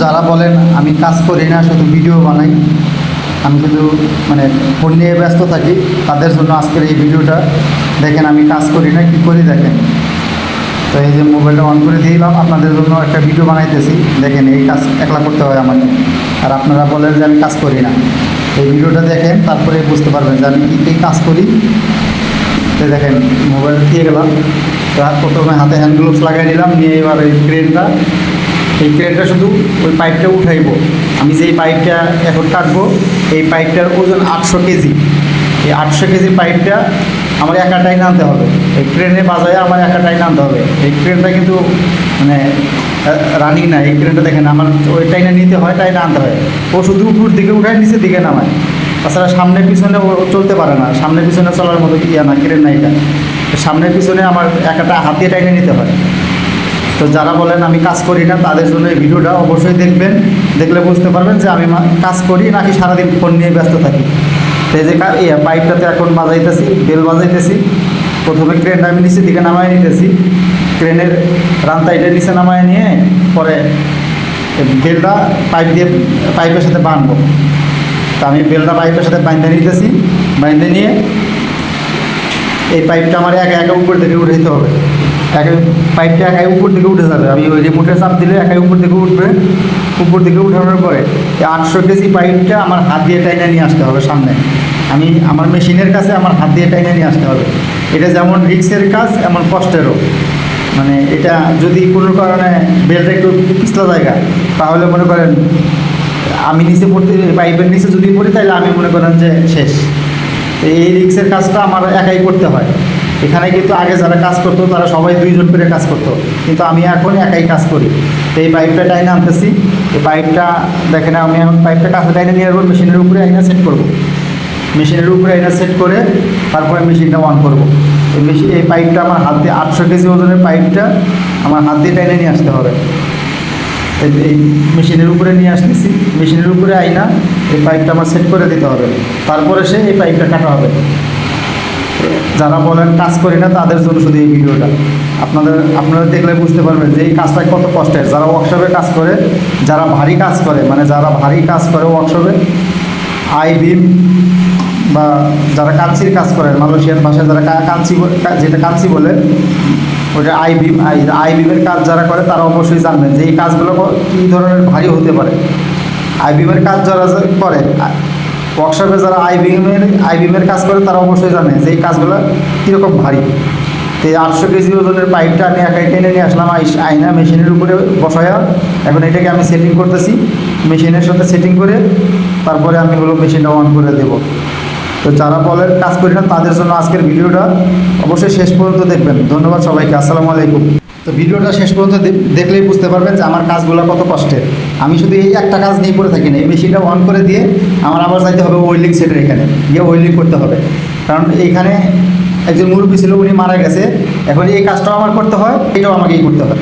যারা বলেন, আমি কাজ করি না, শুধু ভিডিও বানাই। আমি শুধু মানে ফোন নিয়ে ব্যস্ত থাকি, তাদের জন্য আজকের এই ভিডিওটা। দেখেন, আমি কাজ করি না, কী করি দেখেন। তো এই যে মোবাইলটা অন করে দিলাম, আপনাদের জন্য একটা ভিডিও বানাইতেছি। দেখেন, এই কাজ একলা করতে হয় আমাকে। আর আপনারা বলেন যে আমি কাজ করি না। এই ভিডিওটা দেখেন, তারপরে বুঝতে পারবেন যে আমি কী কী কাজ করি। তো দেখেন, মোবাইল দিয়ে গেলাম। প্রথমে হাতে হ্যান্ড গ্লোভস লাগাই নিলাম নিয়ে এবার এই ক্রেনটা এই ক্রেনটা শুধু ওই পাইপটা উঠাইবো। আমি যেই পাইপটা এখন কাটবো, এই পাইপটার ওজন আটশো কেজি। এই আটশো কেজি পাইপটা আমার একাটাই নামতে হবে। এই ক্রেনে বাজায় আমার একাটাই নামতে হবে। এই ক্রেনটা কিন্তু মানে রানিং না। এই ক্রেনটা দেখেন, আমার ওই টাইনে নিতে হয় টাইনে আনতে হয়। ও শুধু উপর দিকে উঠায়, নিচের দিকে নামায়। তাছাড়া সামনে পিছনে ও চলতে পারে না। সামনে পিছনে চলার মতো ইয়া না, ক্রেন না এটা। সামনে পিছনে আমার একাটা হাত দিয়ে টাইনে নিতে হয়। তো যারা বলেন আমি কাজ করি না, তাদের জন্য এই ভিডিওটা অবশ্যই দেখবেন। দেখলে বুঝতে পারবেন যে আমি কাজ করি নাকি সারাদিন ফোন নিয়ে ব্যস্ত থাকি। তো এই যে পাইপটাতে এখন বাজাইতেছি, বেল বাজাইতেছি। প্রথমে ক্রেনটা আমি নিচের দিকে নামায় নিতেছি। ক্রেনের রান্তাইটা নিচে নামায় নিয়ে পরে বেলটা পাইপ দিয়ে, পাইপের সাথে বাঁধবো তা আমি বেলটা পাইপের সাথে বাইন্ধে নিতেছি। বাইন্ধে নিয়ে এই পাইপটা আমার একা একা উপর থেকে উঠে দিতে হবে। একা পাইপটা একাই উপর থেকে উঠে যাবে। আমি ওই রিমোটে চাপ দিলে একাই উপর থেকে উঠবে। উপর থেকে উঠানোর পরে আটশো কেজি পাইপটা আমার হাত দিয়ে টাইনে নিয়ে আসতে হবে সামনে। আমি আমার মেশিনের কাছে আমার হাত দিয়ে টাইনে নিয়ে আসতে হবে। এটা যেমন রিক্সের কাজ, এমন কষ্টেরও। মানে এটা যদি কোনো কারণে বেলটা একটু পিছলা জায়গা, তাহলে মনে করেন আমি নিচে পড়তে, পাইপের নিচে যদি পড়ি, তাহলে আমি মনে করেন যে শেষ। এই রিক্সের কাজটা আমার একাই করতে হয়। এখানে কিন্তু আগে যারা কাজ করতো, তারা সবাই দুইজন করে কাজ করতো। কিন্তু আমি এখন একাই কাজ করি। তো এই পাইপটা টাইনে আনতেছি। এই পাইপটা দেখেন আমি এখন পাইপটা কাছে টাইনে নিয়ে আসব মেশিনের উপরে আইনা সেট করব। মেশিনের উপরে আইনা সেট করে তারপরে মেশিনটা অন করব। এই মেশিন এই পাইপটা আমার হাত দিয়ে, আটশো কেজি ওজনের পাইপটা আমার হাত দিয়ে টাইনে নিয়ে আসতে হবে। এই- এই মেশিনের উপরে নিয়ে আসতেছি। মেশিনের উপরে আইনা, এই পাইপটা আমার সেট করে দিতে হবে। তারপরে সে এই পাইপটা কাটা হবে। যারা বলেন কাজ করি না, তাদের জন্য শুধু এই ভিডিওটা। আপনাদের, আপনারা দেখলে বুঝতে পারবেন যে এই কাজটা কত কষ্টের। যারা ওয়ার্কশপে কাজ করে, যারা ভারী কাজ করে মানে যারা ভারী কাজ করে ওয়ার্কশপে আই বিম বা যারা কাঞ্চির কাজ করে, মালয়েশিয়ার ভাষায় যারা কা- কাঞ্চি বলে- যেটা কাঞ্চি বলে, ওটা আই বিম আই আই বিমের কাজ যারা করে, তারা অবশ্যই জানবেন যে এই কাজগুলো ক- ধরনের ভারী হতে পারে। আই বিমের কাজ যারা করে ওয়ার্কশপে যারা আই বিমের আই বিমের কাজ করে, তারা অবশ্যই জানে যে এই কাজগুলো কীরকম ভারী। তো এই আটশো কেজি ওজনের পাইপটা আমি একাই টেনে নিয়ে আসলাম আয়না মেশিনের উপরে বসায়া। এখন এটাকে আমি সেটিং করতেছি, মেশিনের সাথে সেটিং করে, তারপরে আমি হলো মেশিনটা অন করে দেবো। তো যারা বলেন কাজ করি না, তাদের জন্য আজকের ভিডিওটা অবশ্যই শেষ পর্যন্ত দেখবেন। ধন্যবাদ সবাইকে, আসসালামু আলাইকুম। তো ভিডিওটা শেষ পর্যন্ত দেখলেই বুঝতে পারবেন যে আমার কাজগুলো কত কষ্টের। আমি শুধু এই একটা কাজ নিয়ে পড়ে থাকি না, এই মেশিনটা অন করে দিয়ে আমার আবার যাইতে হবে ওয়েল্ডিং সেটের এখানে, গিয়ে ওয়েল্ডিং করতে হবে। কারণ এইখানে একজন মুরব্বী ছিল, উনি মারা গেছে। এখন এই কাজটাও আমার করতে হয়, এটাও আমাকেই করতে হয়।